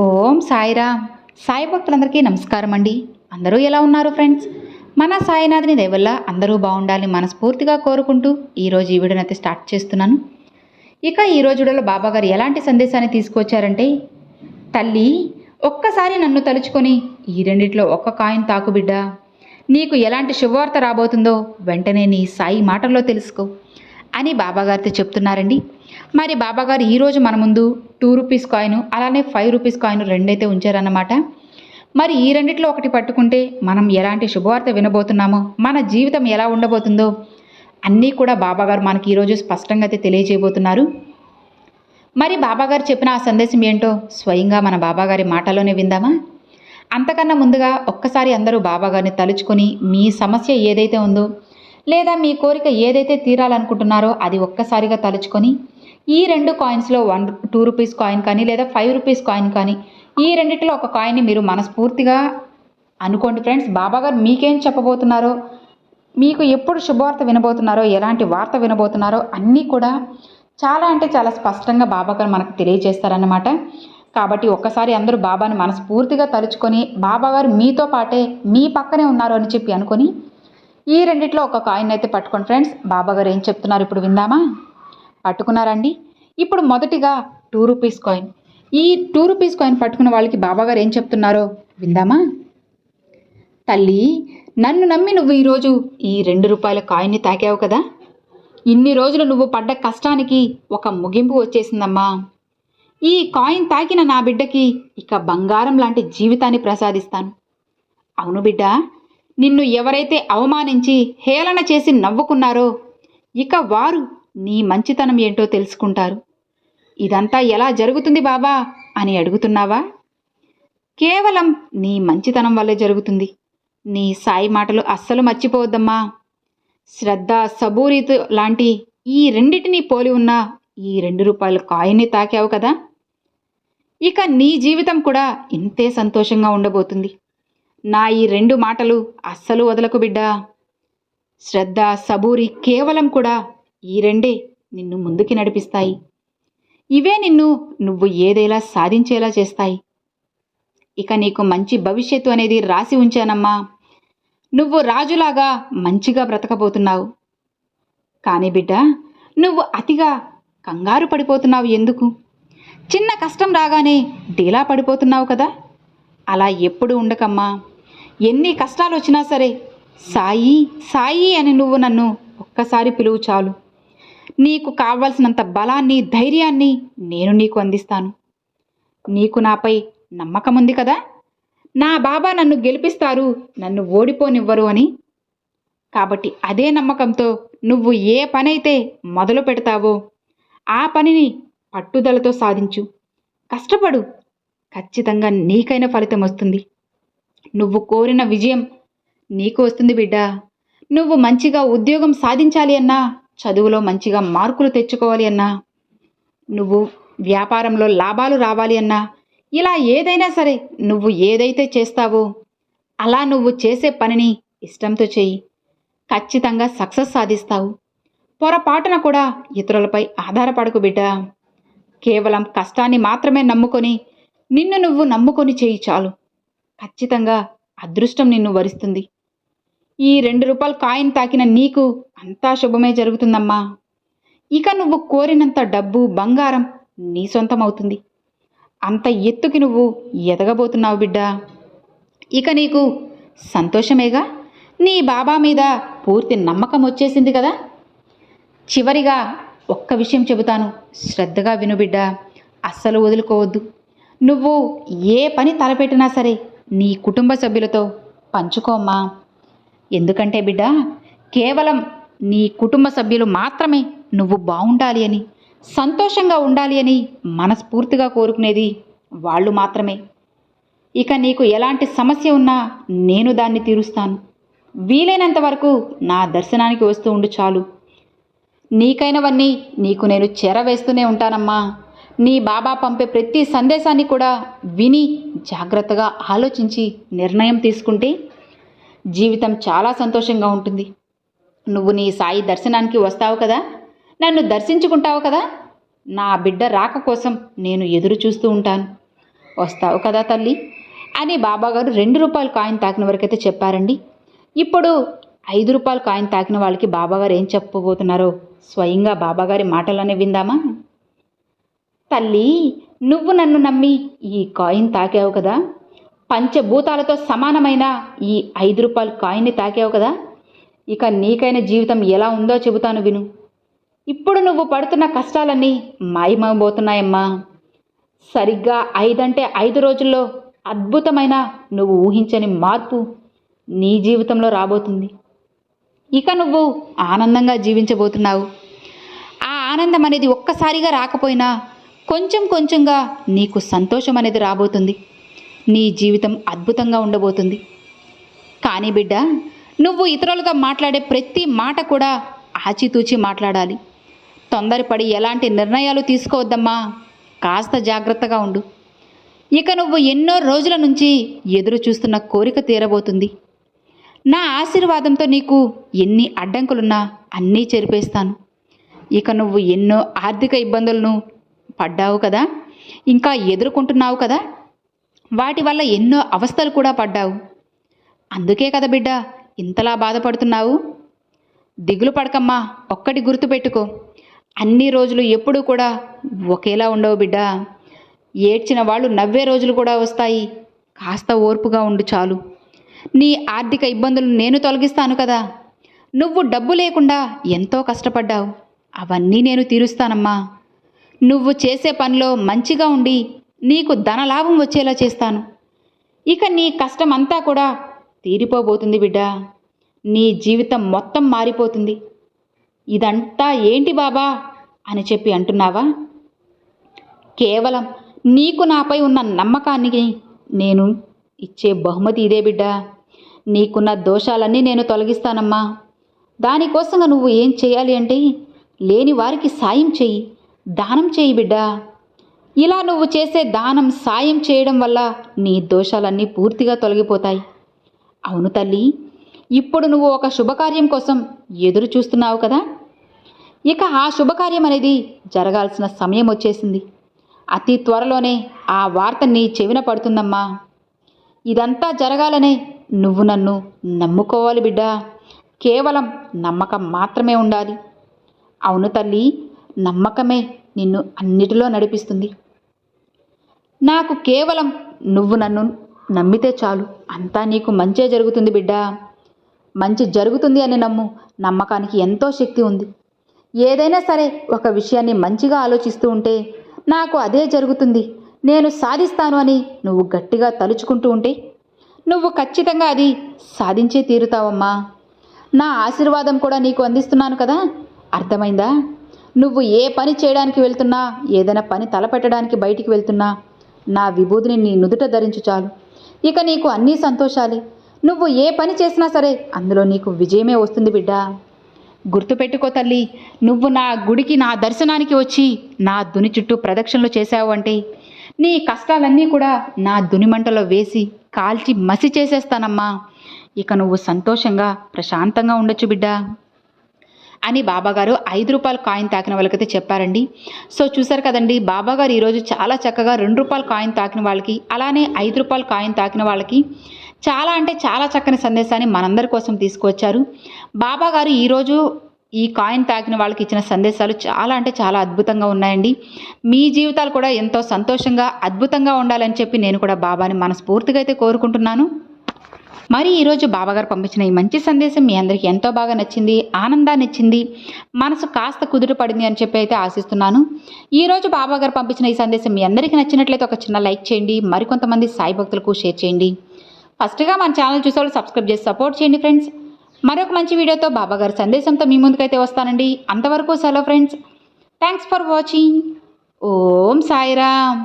ఓం సాయిరా సాయి భక్తులందరికీ నమస్కారం అండి. అందరూ ఎలా ఉన్నారు ఫ్రెండ్స్? మన సాయినాథుని దయవల్ల అందరూ బాగుండాలని మనస్ఫూర్తిగా కోరుకుంటూ ఈరోజు ఈ వీడియోని అయితే స్టార్ట్ చేస్తున్నాను. ఇక ఈ రోజు వీడియోలో ఎలాంటి సందేశాన్ని తీసుకొచ్చారంటే తల్లి ఒక్కసారి నన్ను తలుచుకొని ఈ రెండిట్లో ఒక్క కాయిన్ తాకు బిడ్డ. నీకు ఎలాంటి శుభవార్త రాబోతుందో వెంటనే నీ సాయి మాటల్లో తెలుసుకో. అని బాబాగారితో చెప్తున్నారండి. మరి బాబాగారు ఈరోజు మన ముందు టూ రూపీస్ కాయిన్ అలానే ఫైవ్ రూపీస్ కాయిన్ రెండైతే ఉంచారన్నమాట. మరి ఈ రెండిట్లో ఒకటి పట్టుకుంటే మనం ఎలాంటి శుభవార్త వినబోతున్నామో మన జీవితం ఎలా ఉండబోతుందో అన్నీ కూడా బాబాగారు మనకి ఈరోజు స్పష్టంగా అయితే తెలియజేయబోతున్నారు. మరి బాబాగారు చెప్పిన ఆ సందేశం ఏంటో స్వయంగా మన బాబాగారి మాటలోనే విందామా? అంతకన్నా ముందుగా ఒక్కసారి అందరూ బాబాగారిని తలుచుకొని మీ సమస్య ఏదైతే ఉందో లేదా మీ కోరిక ఏదైతే తీరాలనుకుంటున్నారో అది ఒక్కసారిగా తలుచుకొని ఈ రెండు కాయిన్స్లో వన్ టూ రూపీస్ కాయిన్ కానీ లేదా ఫైవ్ రూపీస్ కాయిన్ కానీ ఈ రెండిట్లో ఒక కాయిన్ని మీరు మనస్ఫూర్తిగా అనుకోండి ఫ్రెండ్స్ బాబాగారు మీకేం చెప్పబోతున్నారో మీకు ఎప్పుడు శుభవార్త వినబోతున్నారో ఎలాంటి వార్త వినబోతున్నారో అన్నీ కూడా చాలా అంటే చాలా స్పష్టంగా బాబాగారు మనకు తెలియజేస్తారన్నమాట. కాబట్టి ఒక్కసారి అందరూ బాబాని మనస్ఫూర్తిగా తలుచుకొని బాబాగారు మీతో పాటే మీ పక్కనే ఉన్నారు అని చెప్పి అనుకొని ఈ రెండిట్లో ఒక కాయిన్ అయితే పట్టుకోండి ఫ్రెండ్స్ బాబాగారు ఏం చెప్తున్నారు ఇప్పుడు విందామా? పట్టుకున్నారండి. ఇప్పుడు మొదటిగా టూ రూపీస్ కాయిన్ ఈ టూ రూపీస్ కాయిన్ పట్టుకున్న వాళ్ళకి బాబాగారు ఏం చెప్తున్నారో విందామా? తల్లి నన్ను నమ్మి నువ్వు ఈరోజు ఈ రెండు రూపాయల కాయిన్ని తాకావు కదా? ఇన్ని రోజులు నువ్వు పడ్డ కష్టానికి ఒక ముగింపు వచ్చేసిందమ్మా. ఈ కాయిన్ తాకిన నా బిడ్డకి ఇక బంగారం లాంటి జీవితాన్ని ప్రసాదిస్తాను. అవును బిడ్డ నిన్ను ఎవరైతే అవమానించి హేళన చేసి నవ్వుకున్నారో ఇక వారు నీ మంచితనం ఏంటో తెలుసుకుంటారు. ఇదంతా ఎలా జరుగుతుంది బాబా అని అడుగుతున్నావా? కేవలం నీ మంచితనం వల్లే జరుగుతుంది. నీ సాయి మాటలు అస్సలు మర్చిపోవద్దమ్మా. శ్రద్ధ సబూరితో లాంటి ఈ రెండిటిని పోలి ఉన్న ఈ రెండు రూపాయల కాయిన్ని తాకావు కదా. ఇక నీ జీవితం కూడా ఇంతే సంతోషంగా ఉండబోతుంది. నా ఈ రెండు మాటలు అస్సలు వదలకు బిడ్డా. శ్రద్ధ సబూరి కేవలం కూడా ఈ రెండే నిన్ను ముందుకి నడిపిస్తాయి. ఇవే నిన్ను నువ్వు ఏదైనా సాధించేలా చేస్తాయి. ఇక నీకు మంచి భవిష్యత్తు అనేది రాసి ఉంచానమ్మా. నువ్వు రాజులాగా మంచిగా బ్రతకబోతున్నావు. కానీ బిడ్డ నువ్వు అతిగా కంగారు పడిపోతున్నావు ఎందుకు? చిన్న కష్టం రాగానే డీలా పడిపోతున్నావు కదా. అలా ఎప్పుడు ఉండకమ్మా. ఎన్ని కష్టాలు వచ్చినా సరే సాయి సాయి అని నువ్వు నన్ను ఒక్కసారి పిలువు చాలు. నీకు కావలసినంత బలాన్ని ధైర్యాన్ని నేను నీకు అందిస్తాను. నీకు నాపై నమ్మకం ఉంది కదా? నా బాబా నన్ను గెలిపిస్తారు నన్ను ఓడిపోనివ్వరు అని. కాబట్టి అదే నమ్మకంతో నువ్వు ఏ పనైతే మొదలు పెడతావో ఆ పనిని పట్టుదలతో సాధించు. కష్టపడు. ఖచ్చితంగా నీకైన ఫలితం వస్తుంది. నువ్వు కోరిన విజయం నీకు వస్తుంది బిడ్డ. నువ్వు మంచిగా ఉద్యోగం సాధించాలి అన్నా చదువులో మంచిగా మార్కులు తెచ్చుకోవాలి అన్నా నువ్వు వ్యాపారంలో లాభాలు రావాలి అన్నా ఇలా ఏదైనా సరే నువ్వు ఏదైతే చేస్తావో అలా నువ్వు చేసే పనిని ఇష్టంతో చెయ్యి ఖచ్చితంగా సక్సెస్ సాధిస్తావు. పొరపాటున కూడా ఇతరులపై ఆధారపడకు బిడ్డ. కేవలం కష్టాన్ని మాత్రమే నమ్ముకొని నిన్ను నువ్వు నమ్ముకొని చేయి చాలు. ఖచ్చితంగా అదృష్టం నిన్ను వరిస్తుంది. ఈ రెండు రూపాయలు కాయిన్ తాకిన నీకు అంతా శుభమే జరుగుతుందమ్మా. ఇక నువ్వు కోరినంత డబ్బు బంగారం నీ సొంతమవుతుంది. అంత ఎత్తుకి నువ్వు ఎదగబోతున్నావు బిడ్డా. ఇక నీకు సంతోషమేగా? నీ బాబా మీద పూర్తి నమ్మకం వచ్చేసింది కదా? చివరిగా ఒక్క విషయం చెబుతాను. శ్రద్ధగా విను బిడ్డా. అస్సలు వదులుకోవద్దు. నువ్వు ఏ పని తలపెట్టినా సరే నీ కుటుంబ సభ్యులతో పంచుకోమ్మా ఎందుకంటే బిడ్డ కేవలం నీ కుటుంబ సభ్యులు మాత్రమే నువ్వు బాగుండాలి అని సంతోషంగా ఉండాలి అని మనస్ఫూర్తిగా కోరుకునేది వాళ్ళు మాత్రమే. ఇక నీకు ఎలాంటి సమస్య ఉన్నా నేను దాన్ని తీరుస్తాను. వీలైనంత వరకు నా దర్శనానికి వస్తూ ఉండు చాలు. నీకైనవన్నీ నీకు నేను చేరవేస్తూనే ఉంటానమ్మా. నీ బాబా పంపే ప్రతి సందేశాన్ని కూడా విని జాగ్రత్తగా ఆలోచించి నిర్ణయం తీసుకుంటే జీవితం చాలా సంతోషంగా ఉంటుంది. నువ్వు నీ సాయి దర్శనానికి వస్తావు కదా? నన్ను దర్శించుకుంటావు కదా? నా బిడ్డ రాక కోసం నేను ఎదురు చూస్తూ ఉంటాను. వస్తావు కదా తల్లి? అని బాబాగారు రెండు రూపాయల కాయిన్ తాకిన వరకైతే చెప్పారండి. ఇప్పుడు ఐదు రూపాయల కాయిన్ తాకిన వాళ్ళకి బాబాగారు ఏం చెప్పబోతున్నారో స్వయంగా బాబాగారి మాటలోనే విందామా? తల్లి నువ్వు నన్ను నమ్మి ఈ కాయిన్ తాకావు కదా? పంచభూతాలతో సమానమైన ఈ ఐదు రూపాయల కాయిన్ని తాకావు కదా? ఇక నీకైన జీవితం ఎలా ఉందో చెబుతాను విను. ఇప్పుడు నువ్వు పడుతున్న కష్టాలన్నీ మాయమైపోతున్నాయమ్మా. సరిగ్గా ఐదంటే ఐదు రోజుల్లో అద్భుతమైన నువ్వు ఊహించని మార్పు నీ జీవితంలో రాబోతుంది. ఇక నువ్వు ఆనందంగా జీవించబోతున్నావు. ఆ ఆనందం అనేది ఒక్కసారిగా రాకపోయినా కొంచెం కొంచెంగా నీకు సంతోషం అనేది రాబోతుంది. నీ జీవితం అద్భుతంగా ఉండబోతుంది. కానీ బిడ్డ నువ్వు ఇతరులుగా మాట్లాడే ప్రతి మాట కూడా ఆచితూచి మాట్లాడాలి. తొందరపడి ఎలాంటి నిర్ణయాలు తీసుకోవద్దమ్మా. కాస్త జాగ్రత్తగా ఉండు. ఇక నువ్వు ఎన్నో రోజుల నుంచి ఎదురు చూస్తున్న కోరిక తీరబోతుంది. నా ఆశీర్వాదంతో నీకు ఎన్ని అడ్డంకులున్నా అన్నీ చెరిపేస్తాను. ఇక నువ్వు ఎన్నో ఆర్థిక ఇబ్బందులను పడ్డావు కదా? ఇంకా ఎదుర్కొంటున్నావు కదా? వాటి వల్ల ఎన్నో అవస్థలు కూడా పడ్డావు. అందుకే కదా బిడ్డ ఇంతలా బాధపడుతున్నావు? దిగులు పడకమ్మా ఒక్కటి గుర్తుపెట్టుకో. అన్ని రోజులు ఎప్పుడూ కూడా ఒకేలా ఉండవు బిడ్డ. ఏడ్చిన వాళ్ళు నవ్వే రోజులు కూడా వస్తాయి. కాస్త ఓర్పుగా ఉండు చాలు. నీ ఆర్థిక ఇబ్బందులు నేను తొలగిస్తాను కదా. నువ్వు డబ్బు లేకుండా ఎంతో కష్టపడ్డావు. అవన్నీ నేను తీరుస్తానమ్మా. నువ్వు చేసే పనిలో మంచిగా ఉండి నీకు ధనలాభం వచ్చేలా చేస్తాను. ఇక నీ కష్టం అంతా కూడా తీరిపోబోతుంది బిడ్డ. నీ జీవితం మొత్తం మారిపోతుంది. ఇదంతా ఏంటి బాబా అని చెప్పి అంటున్నావా? కేవలం నీకు నాపై ఉన్న నమ్మకానికి నేను ఇచ్చే బహుమతి ఇదే బిడ్డ. నీకున్న దోషాలన్నీ నేను తొలగిస్తానమ్మా. దానికోసంగా నువ్వు ఏం చేయాలి అంటే లేని వారికి సాయం చెయ్యి దానం చేయి బిడ్డ. ఇలా నువ్వు చేసే దానం సాయం చేయడం వల్ల నీ దోషాలన్నీ పూర్తిగా తొలగిపోతాయి. అవును తల్లి ఇప్పుడు నువ్వు ఒక శుభకార్యం కోసం ఎదురు చూస్తున్నావు కదా? ఇక ఆ శుభకార్యం అనేది జరగాల్సిన సమయం వచ్చేసింది. అతి త్వరలోనే ఆ వార్త నీ చెవిన పడుతుందమ్మా. ఇదంతా జరగాలనే నువ్వు నన్ను నమ్ముకోవాలి బిడ్డా. కేవలం నమ్మకం మాత్రమే ఉండాలి. అవును తల్లి నమ్మకమే నిన్ను అన్నిటిలో నడిపిస్తుంది. నాకు కేవలం నువ్వు నన్ను నమ్మితే చాలు. అంతా నీకు మంచే జరుగుతుంది బిడ్డా. మంచి జరుగుతుంది అని నమ్ము. నమ్మకానికి ఎంతో శక్తి ఉంది. ఏదైనా సరే ఒక విషయాన్ని మంచిగా ఆలోచిస్తూ ఉంటే నాకు అదే జరుగుతుంది. నేను సాధిస్తాను అని నువ్వు గట్టిగా తలుచుకుంటూ ఉంటే నువ్వు ఖచ్చితంగా అది సాధించే తీరుతావమ్మా. నా ఆశీర్వాదం కూడా నీకు అందిస్తున్నాను కదా. అర్థమైందా? నువ్వు ఏ పని చేయడానికి వెళ్తున్నా ఏదైనా పని తలపెట్టడానికి బయటికి వెళ్తున్నా నా విభూతిని నీ నుదుట ధరించు చాలు. ఇక నీకు అన్నీ సంతోషాలే. నువ్వు ఏ పని చేసినా సరే అందులో నీకు విజయమే వస్తుంది బిడ్డా. గుర్తుపెట్టుకో తల్లి నువ్వు నా గుడికి నా దర్శనానికి వచ్చి నా దుని చుట్టూ ప్రదక్షిణలు చేశావు అంటే నీ కష్టాలన్నీ కూడా నా దునిమంటలో వేసి కాల్చి మసి చేసేస్తానమ్మా ఇక నువ్వు సంతోషంగా ప్రశాంతంగా ఉండొచ్చు బిడ్డా. అని బాబాగారు ఐదు రూపాయల కాయిన్ తాకిన వాళ్ళకైతే చెప్పారండి. సో చూసారు కదండి బాబాగారు ఈరోజు చాలా చక్కగా రెండు రూపాయల కాయిన్ తాకిన వాళ్ళకి అలానే ఐదు రూపాయల కాయిన్ తాకిన వాళ్ళకి చాలా అంటే చాలా చక్కని సందేశాన్ని మనందరి కోసం తీసుకువచ్చారు. బాబాగారు ఈరోజు ఈ కాయిన్ తాకిన వాళ్ళకి ఇచ్చిన సందేశాలు చాలా అంటే చాలా అద్భుతంగా ఉన్నాయండి. మీ జీవితాలు కూడా ఎంతో సంతోషంగా అద్భుతంగా ఉండాలని చెప్పి నేను కూడా బాబాని మనస్ఫూర్తిగా అయితే కోరుకుంటున్నాను. మరి ఈరోజు బాబాగారు పంపించిన ఈ మంచి సందేశం మీ అందరికీ ఎంతో బాగా నచ్చింది ఆనందాన్ని ఇచ్చింది. మనసు కాస్త కుదుట పడింది అని చెప్పి అయితే ఆశిస్తున్నాను. ఈరోజు బాబాగారు పంపించిన ఈ సందేశం మీ అందరికీ నచ్చినట్లయితే ఒక చిన్న లైక్ చేయండి మరికొంతమంది సాయి భక్తులకు షేర్ చేయండి. ఫస్ట్గా మన ఛానల్ చూసేవాళ్ళు సబ్స్క్రైబ్ చేసి సపోర్ట్ చేయండి ఫ్రెండ్స్. మరొక మంచి వీడియోతో బాబాగారి సందేశంతో మీ ముందుకైతే వస్తానండి. అంతవరకు సెలవు friends. Thanks for watching. Om Sairam.